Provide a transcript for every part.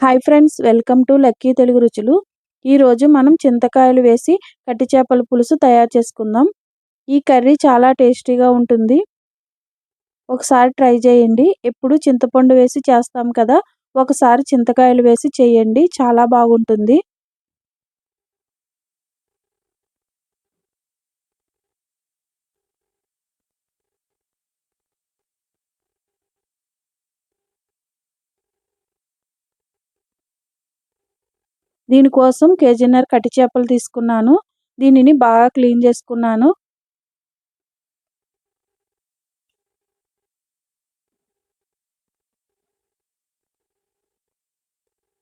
Hi friends welcome to Lucky Telugu Ruchulu ఈరోజు మనం చింతకాయలు వేసి కట్టి చేపల పులుసు తయారు చేసుకుందాం. ఈ కర్రీ చాలా టేస్టీగా ఉంటుంది. ఒకసారి ట్రై చేయండి. ఎప్పుడు చింతపండు వేసి చేస్తాం కదా ఒకసారి చింతకాయలు వేసి చేయండి. చాలా బాగుంటుంది. దీనికోసం కేజీన్నర కట్టి చేపలు తీసుకున్నాను. దీనిని బాగా క్లీన్ చేసుకున్నాను.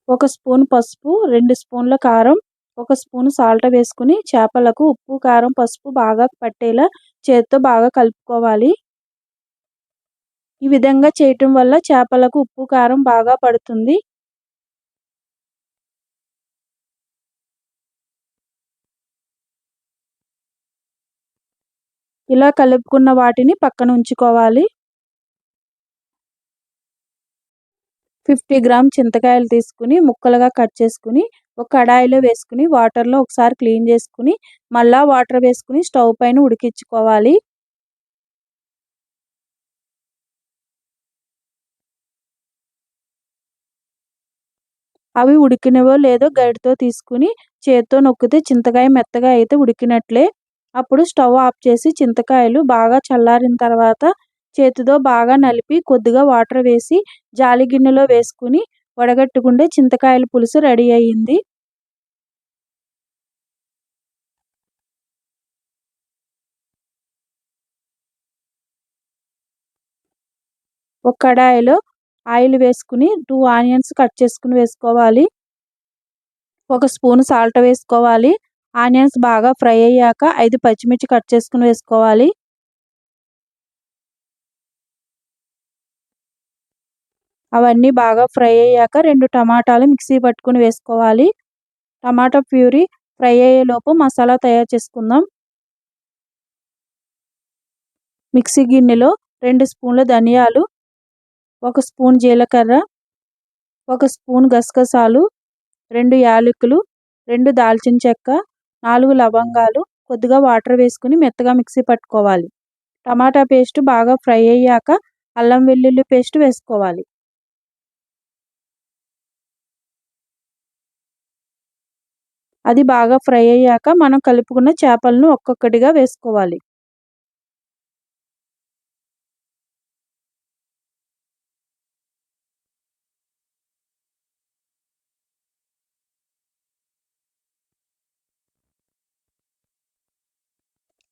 ఒక స్పూన్ పసుపు రెండు స్పూన్ల కారం ఒక స్పూన్ సాల్ట్ వేసుకుని చేపలకు ఉప్పు కారం పసుపు బాగా పట్టేలా చేతితో బాగా కలుపుకోవాలి. ఈ విధంగా చేయటం వల్ల చేపలకు ఉప్పు కారం బాగా పడుతుంది. ఇలా కలుపుకున్న వాటిని పక్కన ఉంచుకోవాలి. ఫిఫ్టీ గ్రామ్ చింతకాయలు తీసుకుని ముక్కలుగా కట్ చేసుకుని ఒక కడాయిలో వేసుకుని వాటర్లో ఒకసారి క్లీన్ చేసుకుని మళ్ళా వాటర్ వేసుకుని స్టవ్ పైన ఉడికించుకోవాలి. అవి ఉడికినవో లేదో గైడ్తో తీసుకుని చేత్తో నొక్కితే చింతకాయ మెత్తగా అయితే ఉడికినట్లే. అప్పుడు స్టవ్ ఆఫ్ చేసి చింతకాయలు బాగా చల్లారిన తర్వాత చేతితో బాగా నలిపి కొద్దిగా వాటర్ వేసి జాలి గిన్నెలో వేసుకుని వడగట్టుకుంటే చింతకాయల పులుసు రెడీ అయ్యింది. ఒక కడాయిలో ఆయిల్ వేసుకుని టూ ఆనియన్స్ కట్ చేసుకుని వేసుకోవాలి. ఒక స్పూన్ సాల్ట్ వేసుకోవాలి. ఆనియన్స్ బాగా ఫ్రై అయ్యాక ఐదు పచ్చిమిర్చి కట్ చేసుకుని వేసుకోవాలి. అవన్నీ బాగా ఫ్రై అయ్యాక రెండు టమాటాలు మిక్సీ పట్టుకుని వేసుకోవాలి. టమాటా ప్యూరీ ఫ్రై అయ్యేలోపు మసాలా తయారు చేసుకుందాం. మిక్సీ గిన్నెలో రెండు స్పూన్ల ధనియాలు ఒక స్పూన్ జీలకర్ర ఒక స్పూన్ గసగసాలు రెండు యాలకులు రెండు దాల్చిన చెక్క నాలుగు లవంగాలు కొద్దిగా వాటర్ వేసుకుని మెత్తగా మిక్సీ పట్టుకోవాలి. టమాటా పేస్ట్ బాగా ఫ్రై అయ్యాక అల్లం వెల్లుల్లి పేస్ట్ వేసుకోవాలి. అది బాగా ఫ్రై అయ్యాక మనం కలుపుకున్న చేపలను ఒక్కొక్కటిగా వేసుకోవాలి.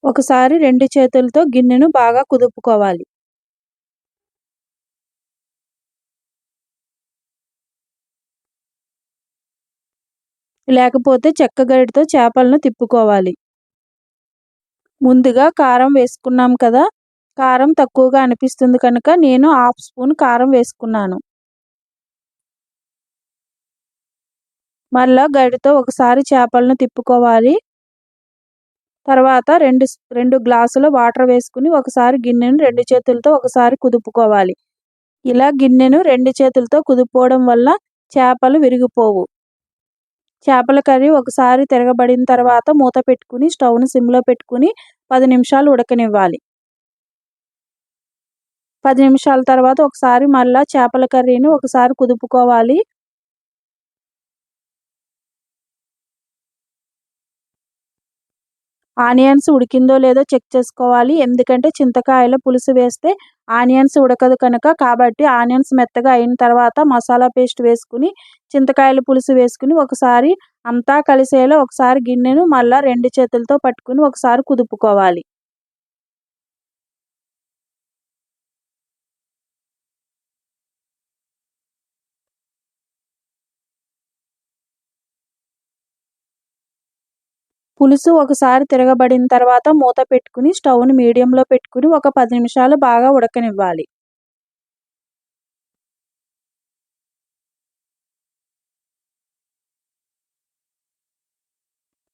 ఒకసారి రెండు చేతులతో గిన్నెను బాగా కుదుపుకోవాలి. లేకపోతే చెక్క గరిటతో చేపలను తిప్పుకోవాలి. ముందుగా కారం వేసుకున్నాం కదా కారం తక్కువగా అనిపిస్తుంది కనుక నేను హాఫ్ స్పూన్ కారం వేసుకున్నాను. మళ్ళా గడితో ఒకసారి చేపలను తిప్పుకోవాలి. తర్వాత రెండు రెండు గ్లాసుల వాటర్ వేసుకుని ఒకసారి గిన్నెను రెండు చేతులతో ఒకసారి కుదుపుకోవాలి. ఇలా గిన్నెను రెండు చేతులతో కుదుపుకోవడం వల్ల చేపలు విరిగిపోవు. చేపల కర్రీ ఒకసారి తిరగబడిన తర్వాత మూత పెట్టుకుని స్టవ్ను సిమ్లో పెట్టుకుని పది నిమిషాలు ఉడకనివ్వాలి. పది నిమిషాల తర్వాత ఒకసారి మళ్ళా చేపల కర్రీని ఒకసారి కుదుపుకోవాలి. ఆనియన్స్ ఉడికిందో లేదో చెక్ చేసుకోవాలి. ఎందుకంటే చింతకాయలో పులుసు వేస్తే ఆనియన్స్ ఉడకదు కనుక కాబట్టి ఆనియన్స్ మెత్తగా అయిన తర్వాత మసాలా పేస్ట్ వేసుకుని చింతకాయల పులుసు వేసుకుని ఒకసారి అంతా కలిసేలా ఒకసారి గిన్నెను మళ్ళీ రెండు చేతులతో పట్టుకుని ఒకసారి కుదుపుకోవాలి. పులుసు ఒకసారి తిరగబడిన తర్వాత మూత పెట్టుకుని స్టవ్ని మీడియంలో పెట్టుకుని ఒక పది నిమిషాలు బాగా ఉడకనివ్వాలి.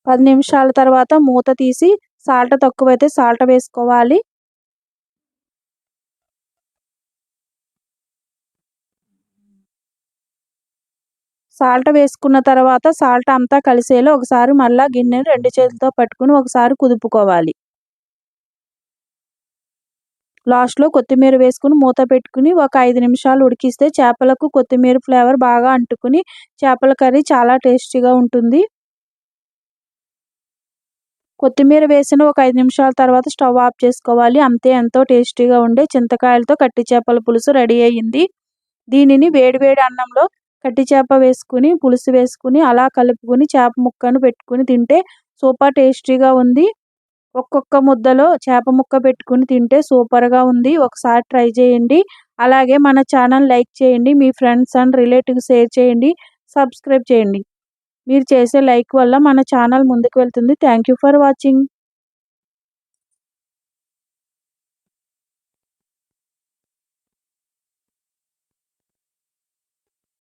పది నిమిషాల తర్వాత మూత తీసి సాల్ట్ తక్కువైతే సాల్ట్ వేసుకోవాలి. సాల్ట్ వేసుకున్న తర్వాత సాల్ట్ అంతా కలిసేలా ఒకసారి మళ్ళీ గిన్నెను రెండు చేతులతో పట్టుకుని ఒకసారి కుదుపుకోవాలి. లాస్ట్లో కొత్తిమీర వేసుకుని మూత పెట్టుకుని ఒక ఐదు నిమిషాలు ఉడికిస్తే చేపలకు కొత్తిమీర ఫ్లేవర్ బాగా అంటుకుని చేపల కర్రీ చాలా టేస్టీగా ఉంటుంది. కొత్తిమీర వేసిన ఒక ఐదు నిమిషాల తర్వాత స్టవ్ ఆఫ్ చేసుకోవాలి. అంతే ఎంతో టేస్టీగా ఉండే చింతకాయలతో కట్టి చేపల పులుసు రెడీ అయ్యింది. దీనిని వేడివేడి అన్నంలో కట్టి చేప వేసుకుని పులుసు వేసుకుని అలా కలుపుకుని చేప ముక్కను పెట్టుకుని తింటే సూపర్ టేస్టీగా ఉంది. ఒక్కొక్క ముద్దలో చేప ముక్క పెట్టుకుని తింటే సూపర్గా ఉంది. ఒకసారి ట్రై చేయండి. అలాగే మన ఛానల్ లైక్ చేయండి. మీ ఫ్రెండ్స్ అండ్ రిలేటివ్స్ షేర్ చేయండి. సబ్స్క్రైబ్ చేయండి. మీరు చేసే లైక్ వల్ల మన ఛానల్ ముందుకు వెళ్తుంది. Thank you for watching.